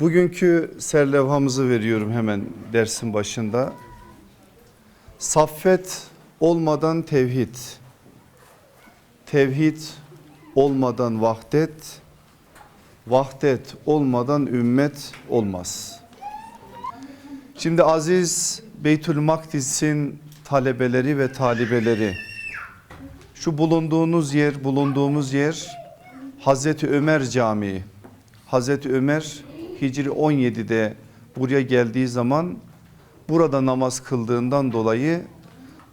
Bugünkü serlevhamızı veriyorum hemen dersin başında. Saffet olmadan tevhid, tevhid olmadan vahdet, vahdet olmadan ümmet olmaz. Şimdi aziz Beytül Makdis'in talebeleri ve talibeleri şu bulunduğunuz yer bulunduğumuz yer Hazreti Ömer Camii. Hazreti Ömer Hicri 17'de buraya geldiği zaman burada namaz kıldığından dolayı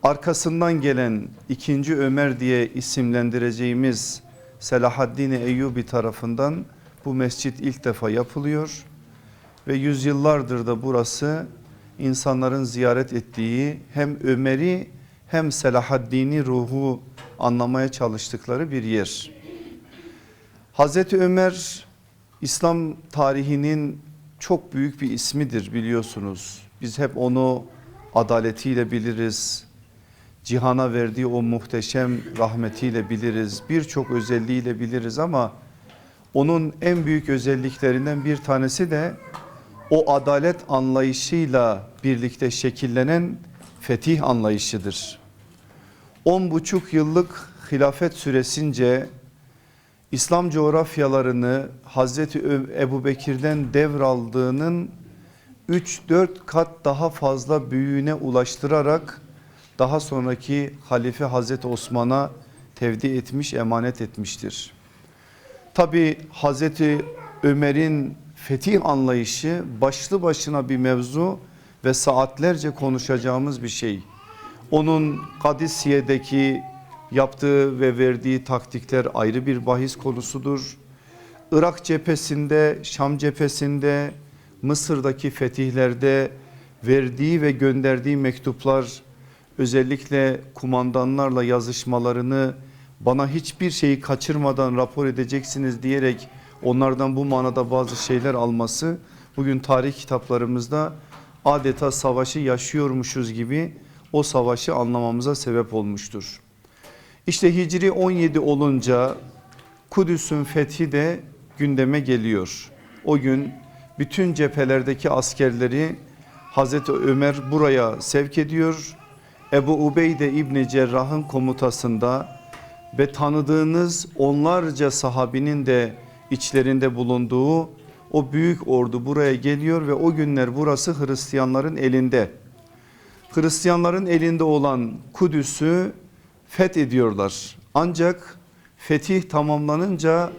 arkasından gelen ikinci Ömer diye isimlendireceğimiz Selahaddin Eyyubi tarafından bu mescit ilk defa yapılıyor ve yüzyıllardır da burası insanların ziyaret ettiği hem Ömer'i hem Selahaddin'i ruhu anlamaya çalıştıkları bir yer. Hazreti Ömer İslam tarihinin çok büyük bir ismidir biliyorsunuz. Biz hep onu adaletiyle biliriz. Cihana verdiği o muhteşem rahmetiyle biliriz. Birçok özelliğiyle biliriz ama onun en büyük özelliklerinden bir tanesi de o adalet anlayışıyla birlikte şekillenen fetih anlayışıdır. On buçuk yıllık hilafet süresince İslam coğrafyalarını Hazreti Ebu Bekir'den devraldığının 3-4 kat daha fazla büyüğüne ulaştırarak daha sonraki halife Hazreti Osman'a tevdi etmiş, emanet etmiştir. Tabi Hazreti Ömer'in fetih anlayışı başlı başına bir mevzu ve saatlerce konuşacağımız bir şey. Onun Kadisiye'deki yaptığı ve verdiği taktikler ayrı bir bahis konusudur. Irak cephesinde, Şam cephesinde, Mısır'daki fetihlerde verdiği ve gönderdiği mektuplar özellikle kumandanlarla yazışmalarını bana hiçbir şeyi kaçırmadan rapor edeceksiniz diyerek onlardan bu manada bazı şeyler alması bugün tarih kitaplarımızda adeta savaşı yaşıyormuşuz gibi o savaşı anlamamıza sebep olmuştur. İşte Hicri 17 olunca Kudüs'ün fethi de gündeme geliyor. O gün bütün cephelerdeki askerleri Hazreti Ömer buraya sevk ediyor. Ebu Ubeyde İbni Cerrah'ın komutasında ve tanıdığınız onlarca sahabinin de içlerinde bulunduğu o büyük ordu buraya geliyor ve o günler burası Hristiyanların elinde. Hristiyanların elinde olan Kudüs'ü fethediyorlar. Ancak fetih tamamlanınca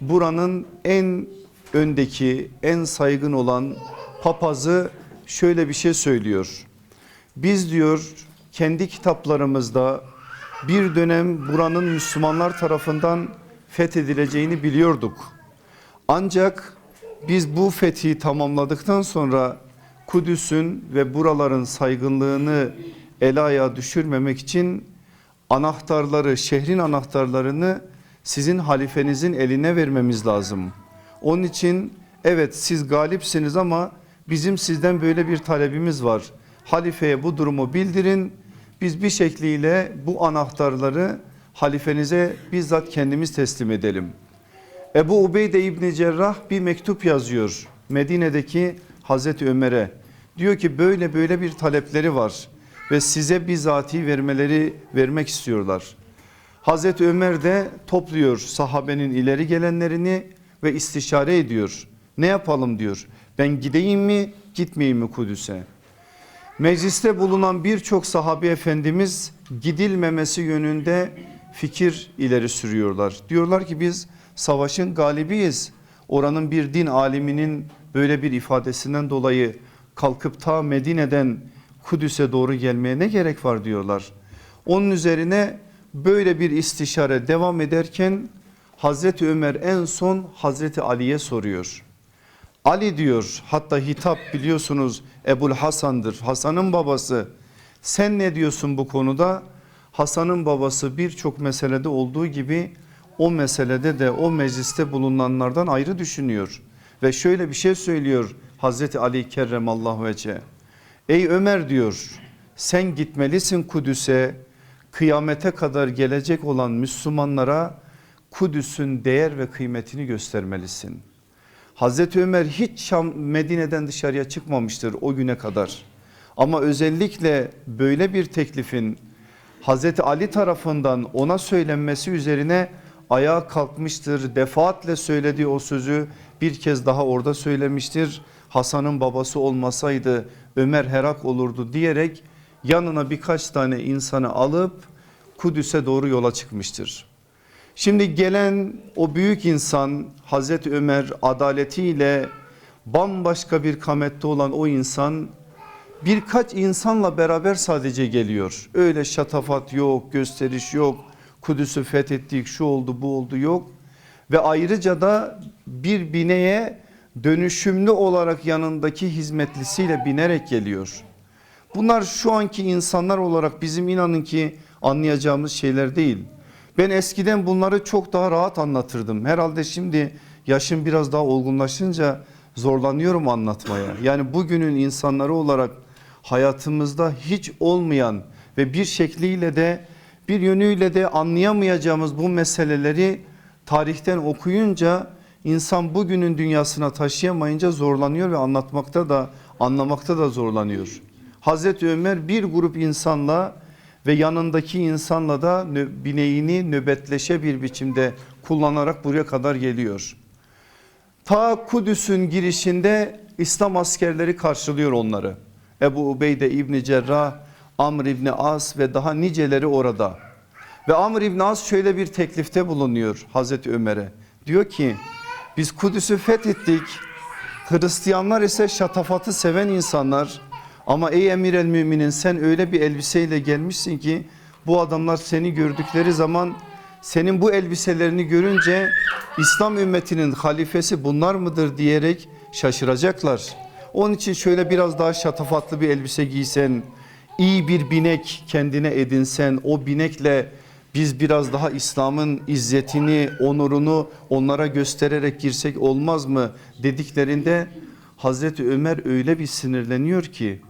buranın en öndeki en saygın olan papazı şöyle bir şey söylüyor. Biz diyor kendi kitaplarımızda bir dönem buranın Müslümanlar tarafından fethedileceğini biliyorduk. Ancak biz bu fethi tamamladıktan sonra Kudüs'ün ve buraların saygınlığını el ayağa düşürmemek için anahtarları şehrin anahtarlarını sizin halifenizin eline vermemiz lazım. Onun için evet siz galipsiniz ama bizim sizden böyle bir talebimiz var. Halifeye bu durumu bildirin. Biz bir şekliyle bu anahtarları halifenize bizzat kendimiz teslim edelim. Ebu Ubeyde İbni Cerrah bir mektup yazıyor Medine'deki Hazreti Ömer'e. Diyor ki böyle böyle bir talepleri var ve size bizatihi vermeleri vermek istiyorlar. Hazreti Ömer de topluyor sahabenin ileri gelenlerini ve istişare ediyor. Ne yapalım diyor. Ben gideyim mi gitmeyeyim mi Kudüs'e? Mecliste bulunan birçok sahabe efendimiz gidilmemesi yönünde fikir ileri sürüyorlar. Diyorlar ki biz savaşın galibiyiz. Oranın bir din aliminin böyle bir ifadesinden dolayı kalkıp ta Medine'den Kudüs'e doğru gelmeye ne gerek var diyorlar. Onun üzerine böyle bir istişare devam ederken Hazreti Ömer en son Hazreti Ali'ye soruyor. Ali diyor hatta hitap biliyorsunuz Ebul Hasan'dır Hasan'ın babası. Sen ne diyorsun bu konuda? Hasan'ın babası birçok meselede olduğu gibi o meselede de o mecliste bulunanlardan ayrı düşünüyor. Ve şöyle bir şey söylüyor Hazreti Ali kerremallahu vece. Ey Ömer diyor sen gitmelisin Kudüs'e kıyamete kadar gelecek olan Müslümanlara Kudüs'ün değer ve kıymetini göstermelisin. Hazreti Ömer hiç Şam Medine'den dışarıya çıkmamıştır o güne kadar. Ama özellikle böyle bir teklifin Hazreti Ali tarafından ona söylenmesi üzerine ayağa kalkmıştır. Defaatle söylediği o sözü bir kez daha orada söylemiştir. Hasan'ın babası olmasaydı Ömer Herak olurdu diyerek yanına birkaç tane insanı alıp Kudüs'e doğru yola çıkmıştır. Şimdi gelen o büyük insan Hazreti Ömer adaletiyle bambaşka bir kamette olan o insan birkaç insanla beraber sadece geliyor. Öyle şatafat yok, gösteriş yok, Kudüs'ü fethettik, şu oldu, bu oldu yok. Ve ayrıca da bir bineye dönüşümlü olarak yanındaki hizmetlisiyle binerek geliyor. Bunlar şu anki insanlar olarak bizim inanın ki anlayacağımız şeyler değil. Ben eskiden bunları çok daha rahat anlatırdım. Herhalde şimdi yaşım biraz daha olgunlaşınca zorlanıyorum anlatmaya. Yani bugünün insanları olarak hayatımızda hiç olmayan ve bir şekliyle de bir yönüyle de anlayamayacağımız bu meseleleri tarihten okuyunca insan bugünün dünyasına taşıyamayınca zorlanıyor ve anlatmakta da anlamakta da zorlanıyor. Hazreti Ömer bir grup insanla ve yanındaki insanla da bineğini nöbetleşe bir biçimde kullanarak buraya kadar geliyor. Ta Kudüs'ün girişinde İslam askerleri karşılıyor onları. Ebu Ubeyde İbni Cerrah, Amr İbni As ve daha niceleri orada. Ve Amr İbni As şöyle bir teklifte bulunuyor Hazreti Ömer'e. Diyor ki biz Kudüs'ü fethettik. Hristiyanlar ise şatafatı seven insanlar. Ama ey emir el müminin sen öyle bir elbiseyle gelmişsin ki bu adamlar seni gördükleri zaman senin bu elbiselerini görünce İslam ümmetinin halifesi bunlar mıdır diyerek şaşıracaklar. Onun için şöyle biraz daha şatafatlı bir elbise giysen, iyi bir binek kendine edinsen, o binekle biz biraz daha İslam'ın izzetini, onurunu onlara göstererek girsek olmaz mı dediklerinde Hazreti Ömer öyle bir sinirleniyor ki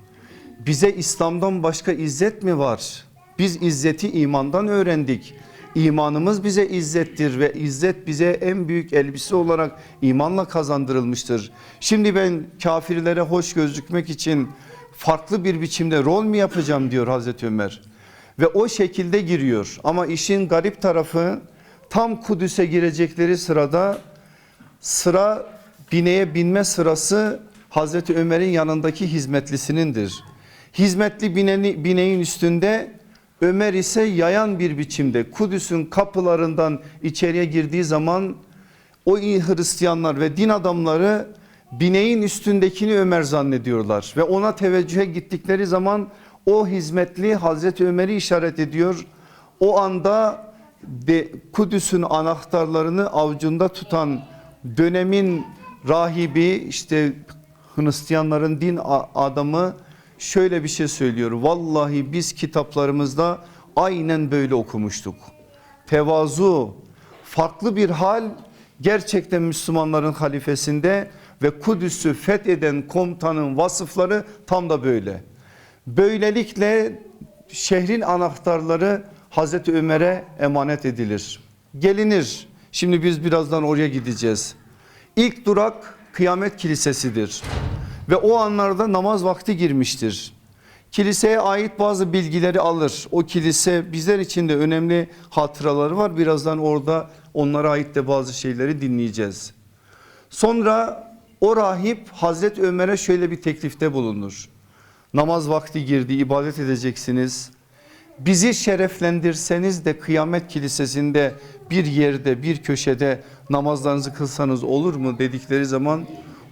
bize İslam'dan başka izzet mi var? Biz izzeti imandan öğrendik. İmanımız bize izzettir ve izzet bize en büyük elbise olarak imanla kazandırılmıştır. Şimdi ben kafirlere hoş gözükmek için farklı bir biçimde rol mü yapacağım diyor Hazreti Ömer. Ve o şekilde giriyor ama işin garip tarafı tam Kudüs'e girecekleri sırada sıra bineğe binme sırası Hazreti Ömer'in yanındaki hizmetlisinindir. Hizmetli bineni, bineğin üstünde Ömer ise yayan bir biçimde Kudüs'ün kapılarından içeriye girdiği zaman o Hristiyanlar ve din adamları bineğin üstündekini Ömer zannediyorlar ve ona teveccühe gittikleri zaman o hizmetli Hazreti Ömer'i işaret ediyor. O anda Kudüs'ün anahtarlarını avucunda tutan dönemin rahibi işte Hristiyanların din adamı şöyle bir şey söylüyor. Vallahi biz kitaplarımızda aynen böyle okumuştuk. Tevazu, farklı bir hal gerçekten Müslümanların halifesinde ve Kudüs'ü fetheden komutanın vasıfları tam da böyle. Böylelikle şehrin anahtarları Hazreti Ömer'e emanet edilir. Gelinir. Şimdi biz birazdan oraya gideceğiz. İlk durak kıyamet kilisesidir. Ve o anlarda namaz vakti girmiştir. Kiliseye ait bazı bilgileri alır. O kilise bizler için de önemli hatıraları var. Birazdan orada onlara ait de bazı şeyleri dinleyeceğiz. Sonra o rahip Hazreti Ömer'e şöyle bir teklifte bulunur. Namaz vakti girdi ibadet edeceksiniz. Bizi şereflendirseniz de kıyamet kilisesinde bir yerde bir köşede namazlarınızı kılsanız olur mu dedikleri zaman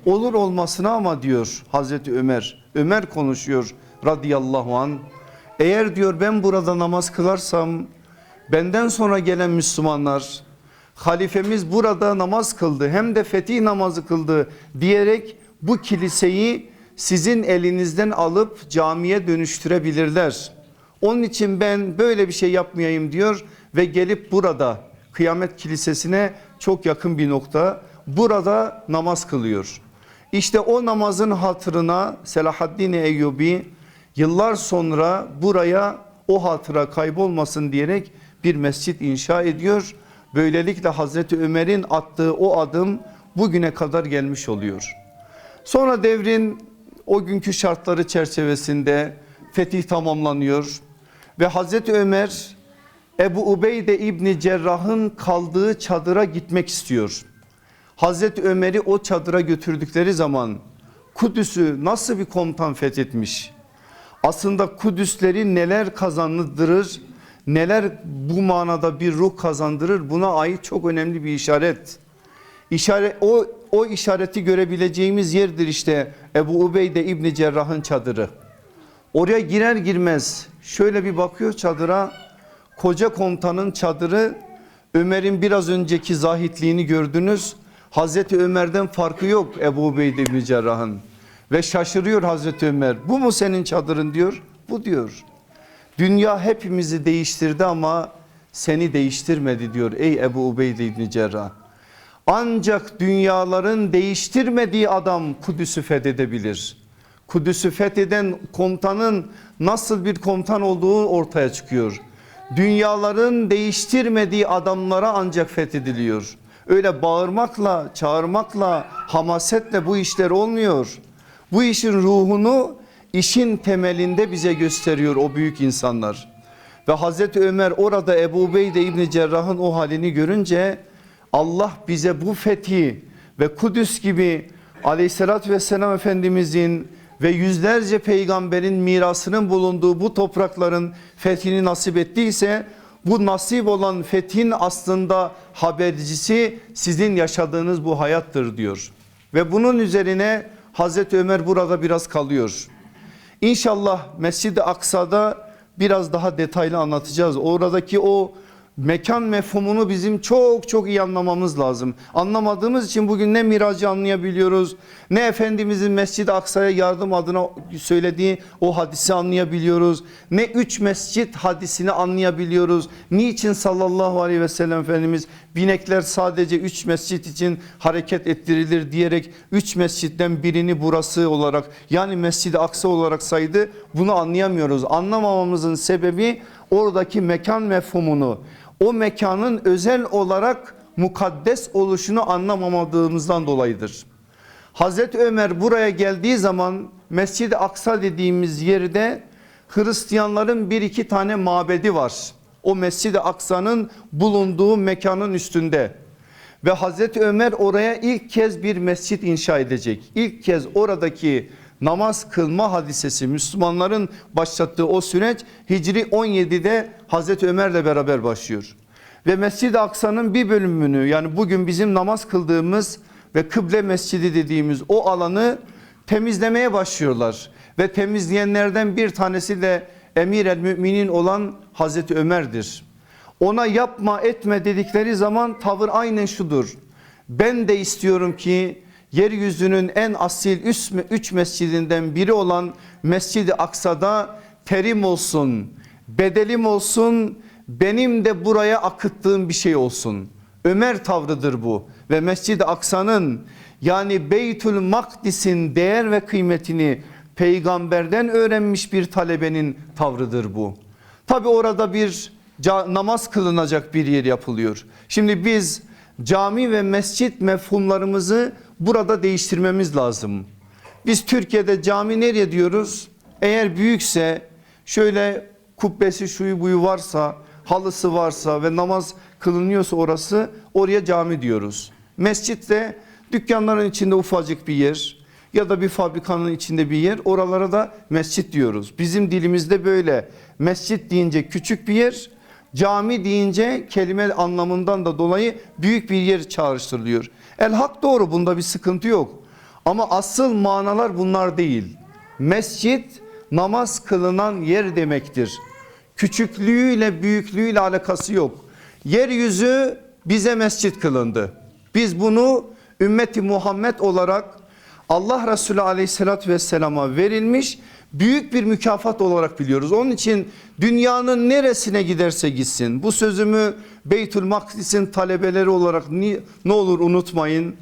olur olmasına ama diyor Hazreti Ömer. Ömer konuşuyor radıyallahu an. Eğer diyor ben burada namaz kılarsam benden sonra gelen Müslümanlar halifemiz burada namaz kıldı hem de fetih namazı kıldı diyerek bu kiliseyi sizin elinizden alıp camiye dönüştürebilirler. Onun için ben böyle bir şey yapmayayım diyor ve gelip burada kıyamet kilisesine çok yakın bir nokta burada namaz kılıyor. İşte o namazın hatırına Selahaddin Eyyubi yıllar sonra buraya o hatıra kaybolmasın diyerek bir mescit inşa ediyor. Böylelikle Hazreti Ömer'in attığı o adım bugüne kadar gelmiş oluyor. Sonra devrin o günkü şartları çerçevesinde fetih tamamlanıyor ve Hazreti Ömer Ebu Ubeyde İbni Cerrah'ın kaldığı çadıra gitmek istiyor. Hazreti Ömer'i o çadıra götürdükleri zaman Kudüs'ü nasıl bir komutan fethetmiş? Aslında Kudüsleri neler kazandırır, neler bu manada bir ruh kazandırır buna ait çok önemli bir işaret. İşaret o, o işareti görebileceğimiz yerdir işte Ebu Ubeyde İbni Cerrah'ın çadırı. Oraya girer girmez şöyle bir bakıyor çadıra koca komutanın çadırı Ömer'in biraz önceki zahitliğini gördünüz. Hazreti Ömer'den farkı yok Ebu Ubeyde İbni Cerrah'ın. Ve şaşırıyor Hazreti Ömer bu mu senin çadırın diyor. Bu diyor. Dünya hepimizi değiştirdi ama seni değiştirmedi diyor ey Ebu Ubeyde İbni Cerrah. Ancak dünyaların değiştirmediği adam Kudüs'ü fethedebilir. Kudüs'ü fetheden komutanın nasıl bir komutan olduğu ortaya çıkıyor. Dünyaların değiştirmediği adamlara ancak fethediliyor. Öyle bağırmakla, çağırmakla, hamasetle bu işler olmuyor. Bu işin ruhunu işin temelinde bize gösteriyor o büyük insanlar. Ve Hazreti Ömer orada Ebu Ubeyde İbni Cerrah'ın o halini görünce Allah bize bu fethi ve Kudüs gibi aleyhissalatü vesselam Efendimizin ve yüzlerce peygamberin mirasının bulunduğu bu toprakların fethini nasip ettiyse bu nasip olan fethin aslında habercisi sizin yaşadığınız bu hayattır diyor. Ve bunun üzerine Hazreti Ömer burada biraz kalıyor. İnşallah Mescid-i Aksa'da biraz daha detaylı anlatacağız. Oradaki o mekan mefhumunu bizim çok çok iyi anlamamız lazım. Anlamadığımız için bugün ne miracı anlayabiliyoruz ne Efendimizin Mescid-i Aksa'ya yardım adına söylediği o hadisi anlayabiliyoruz. Ne üç mescit hadisini anlayabiliyoruz. Niçin sallallahu aleyhi ve sellem Efendimiz binekler sadece üç mescit için hareket ettirilir diyerek üç mescitten birini burası olarak yani Mescid-i Aksa olarak saydı. Bunu anlayamıyoruz. Anlamamamızın sebebi oradaki mekan mefhumunu o mekanın özel olarak mukaddes oluşunu anlamamadığımızdan dolayıdır. Hazreti Ömer buraya geldiği zaman Mescid-i Aksa dediğimiz yerde Hristiyanların bir iki tane mabedi var. O Mescid-i Aksa'nın bulunduğu mekanın üstünde. Ve Hazreti Ömer oraya ilk kez bir mescit inşa edecek. İlk kez oradaki namaz kılma hadisesi Müslümanların başlattığı o süreç Hicri 17'de Hazreti Ömer'le beraber başlıyor. Ve Mescid-i Aksa'nın bir bölümünü yani bugün bizim namaz kıldığımız ve kıble mescidi dediğimiz o alanı temizlemeye başlıyorlar. Ve temizleyenlerden bir tanesi de emir el müminin olan Hazreti Ömer'dir. Ona yapma etme dedikleri zaman tavır aynen şudur. Ben de istiyorum ki yeryüzünün en asil üç, mescidinden biri olan Mescid-i Aksa'da terim olsun, bedelim olsun, benim de buraya akıttığım bir şey olsun. Ömer tavrıdır bu ve Mescid-i Aksa'nın yani Beytül Makdis'in değer ve kıymetini peygamberden öğrenmiş bir talebenin tavrıdır bu. Tabi orada bir namaz kılınacak bir yer yapılıyor. Şimdi biz cami ve mescit mefhumlarımızı burada değiştirmemiz lazım. Biz Türkiye'de cami nereye diyoruz? Eğer büyükse şöyle kubbesi şuyu buyu varsa halısı varsa ve namaz kılınıyorsa orası oraya cami diyoruz. Mescit de dükkanların içinde ufacık bir yer ya da bir fabrikanın içinde bir yer oralara da mescit diyoruz. Bizim dilimizde böyle mescit deyince küçük bir yer cami deyince kelime anlamından da dolayı büyük bir yer çağrıştırılıyor. El hak doğru bunda bir sıkıntı yok ama asıl manalar bunlar değil. Mescit namaz kılınan yer demektir. Küçüklüğüyle büyüklüğüyle alakası yok. Yeryüzü bize mescit kılındı. Biz bunu ümmeti Muhammed olarak Allah Resulü aleyhissalatü vesselama verilmiş büyük bir mükafat olarak biliyoruz. Onun için dünyanın neresine giderse gitsin bu sözümü Beytül Makdis'in talebeleri olarak ne olur unutmayın.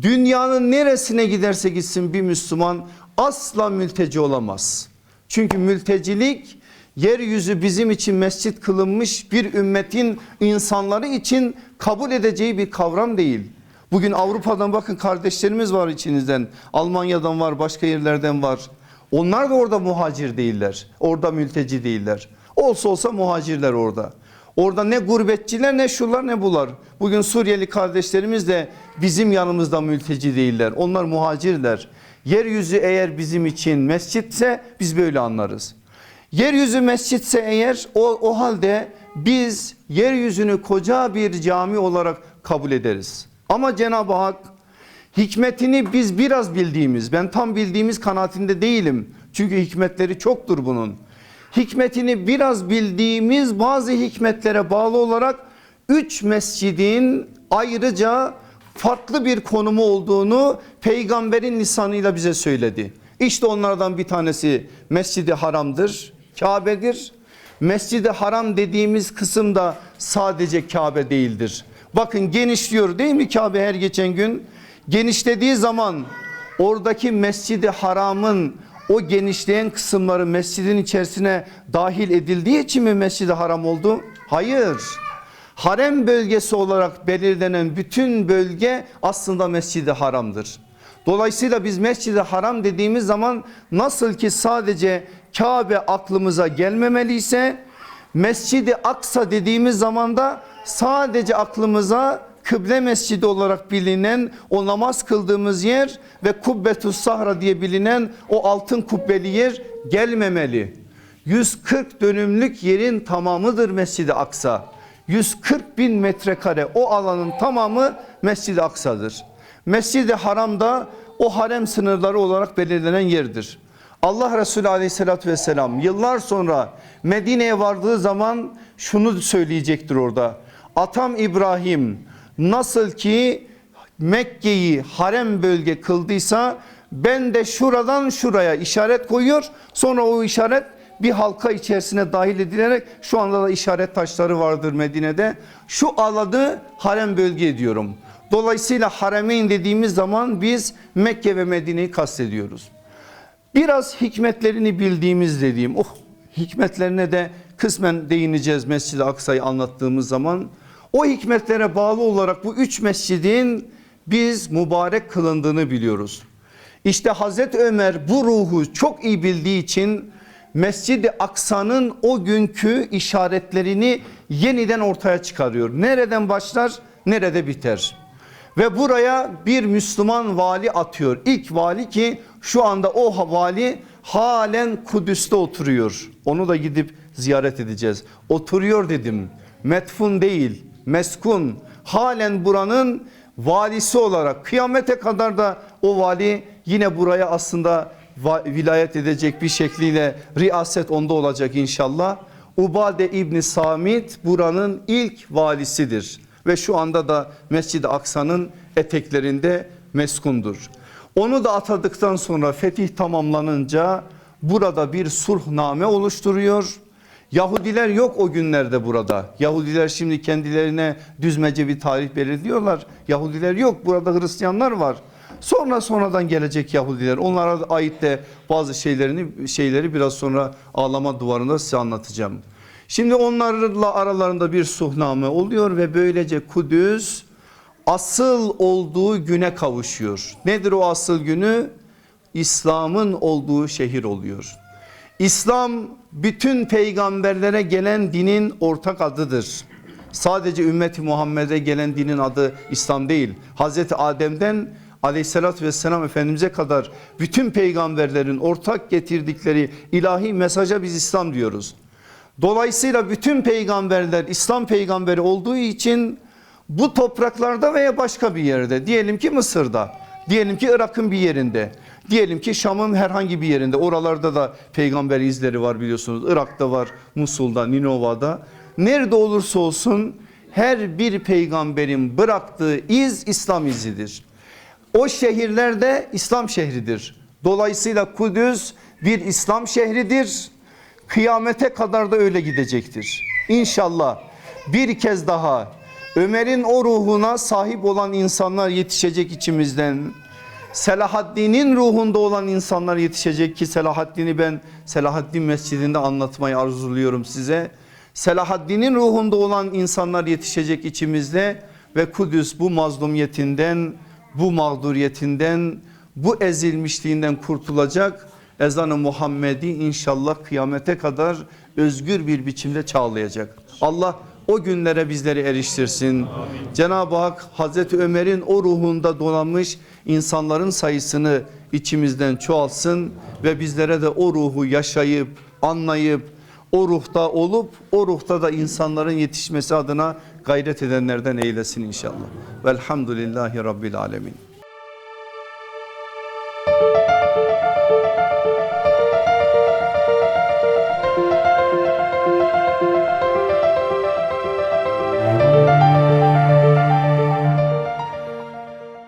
Dünyanın neresine giderse gitsin bir Müslüman asla mülteci olamaz. Çünkü mültecilik yeryüzü bizim için mescit kılınmış bir ümmetin insanları için kabul edeceği bir kavram değil. Bugün Avrupa'dan bakın kardeşlerimiz var içinizden. Almanya'dan var başka yerlerden var. Onlar da orada muhacir değiller. Orada mülteci değiller. Olsa olsa muhacirler orada. Orada ne gurbetçiler ne şular ne bular. Bugün Suriyeli kardeşlerimiz de bizim yanımızda mülteci değiller. Onlar muhacirler. Yeryüzü eğer bizim için mescitse biz böyle anlarız. Yeryüzü mescitse eğer o, o halde biz yeryüzünü koca bir cami olarak kabul ederiz. Ama Cenab-ı Hak hikmetini biz biraz bildiğimiz ben tam bildiğimiz kanaatinde değilim. Çünkü hikmetleri çoktur bunun. Hikmetini biraz bildiğimiz bazı hikmetlere bağlı olarak üç mescidin ayrıca farklı bir konumu olduğunu peygamberin lisanıyla bize söyledi. İşte onlardan bir tanesi Mescid-i Haram'dır, Kabe'dir. Mescid-i Haram dediğimiz kısımda sadece Kabe değildir. Bakın genişliyor değil mi Kabe her geçen gün? Genişlediği zaman oradaki Mescid-i Haram'ın o genişleyen kısımları mescidin içerisine dahil edildiği için mi Mescid-i Haram oldu? Hayır. Harem bölgesi olarak belirlenen bütün bölge aslında Mescid-i Haram'dır. Dolayısıyla biz Mescid-i Haram dediğimiz zaman nasıl ki sadece Kabe aklımıza gelmemeliyse Mescid-i Aksa dediğimiz zaman da sadece aklımıza kıble mescidi olarak bilinen o namaz kıldığımız yer ve Kubbetus Sahra diye bilinen o altın kubbeli yer gelmemeli. 140 dönümlük yerin tamamıdır Mescid-i Aksa. 140 bin metrekare o alanın tamamı Mescid-i Aksa'dır. Mescid-i Haram'da o harem sınırları olarak belirlenen yerdir. Allah Resulü aleyhissalatü vesselam yıllar sonra Medine'ye vardığı zaman şunu söyleyecektir orada. Atam İbrahim nasıl ki Mekke'yi harem bölge kıldıysa ben de şuradan şuraya işaret koyuyor. Sonra o işaret bir halka içerisine dahil edilerek şu anda da işaret taşları vardır Medine'de. Şu alanı harem bölge ediyorum. Dolayısıyla haremeyn dediğimiz zaman biz Mekke ve Medine'yi kastediyoruz. Biraz hikmetlerini bildiğimiz dediğim oh hikmetlerine de kısmen değineceğiz Mescid-i Aksa'yı anlattığımız zaman. O hikmetlere bağlı olarak bu üç mescidin biz mübarek kılındığını biliyoruz. İşte Hazreti Ömer bu ruhu çok iyi bildiği için Mescid-i Aksa'nın o günkü işaretlerini yeniden ortaya çıkarıyor. Nereden başlar nerede biter. Ve buraya bir Müslüman vali atıyor. İlk vali ki şu anda o vali halen Kudüs'te oturuyor. Onu da gidip ziyaret edeceğiz. Oturuyor dedim. Metfun değil, meskun. Halen buranın valisi olarak kıyamete kadar da o vali yine buraya aslında vilayet edecek bir şekliyle riyaset onda olacak inşallah. Ubade İbni Samit buranın ilk valisidir ve şu anda da Mescid-i Aksa'nın eteklerinde meskundur. Onu da atadıktan sonra fetih tamamlanınca burada bir sulhname oluşturuyor. Yahudiler yok o günlerde burada. Yahudiler şimdi kendilerine düzmece bir tarih belirliyorlar. Yahudiler yok burada Hristiyanlar var. Sonra sonradan gelecek Yahudiler onlara ait de bazı şeylerini şeyleri biraz sonra ağlama duvarında size anlatacağım. Şimdi onlarla aralarında bir suhname oluyor ve böylece Kudüs asıl olduğu güne kavuşuyor. Nedir o asıl günü? İslam'ın olduğu şehir oluyor. İslam bütün peygamberlere gelen dinin ortak adıdır. Sadece ümmeti Muhammed'e gelen dinin adı İslam değil. Hazreti Adem'den aleyhissalatü vesselam Efendimiz'e kadar bütün peygamberlerin ortak getirdikleri ilahi mesaja biz İslam diyoruz. Dolayısıyla bütün peygamberler İslam peygamberi olduğu için bu topraklarda veya başka bir yerde diyelim ki Mısır'da diyelim ki Irak'ın bir yerinde diyelim ki Şam'ın herhangi bir yerinde oralarda da peygamber izleri var biliyorsunuz Irak'ta var Musul'da Ninova'da nerede olursa olsun her bir peygamberin bıraktığı iz İslam izidir. O şehirlerde İslam şehridir. Dolayısıyla Kudüs bir İslam şehridir. Kıyamete kadar da öyle gidecektir. İnşallah bir kez daha Ömer'in o ruhuna sahip olan insanlar yetişecek içimizden. Selahaddin'in ruhunda olan insanlar yetişecek ki Selahaddin'i ben Selahaddin Mescidinde anlatmayı arzuluyorum size. Selahaddin'in ruhunda olan insanlar yetişecek içimizde ve Kudüs bu mazlumiyetinden, bu mağduriyetinden, bu ezilmişliğinden kurtulacak. Ezanı Muhammedi inşallah kıyamete kadar özgür bir biçimde çağlayacak. Allah o günlere bizleri eriştirsin. Cenab-ı Hak Hazreti Ömer'in o ruhunda donanmış insanların sayısını içimizden çoğalsın ve bizlere de o ruhu yaşayıp anlayıp o ruhta olup o ruhta da insanların yetişmesi adına gayret edenlerden eylesin inşallah. Velhamdülillahi Rabbil Alemin.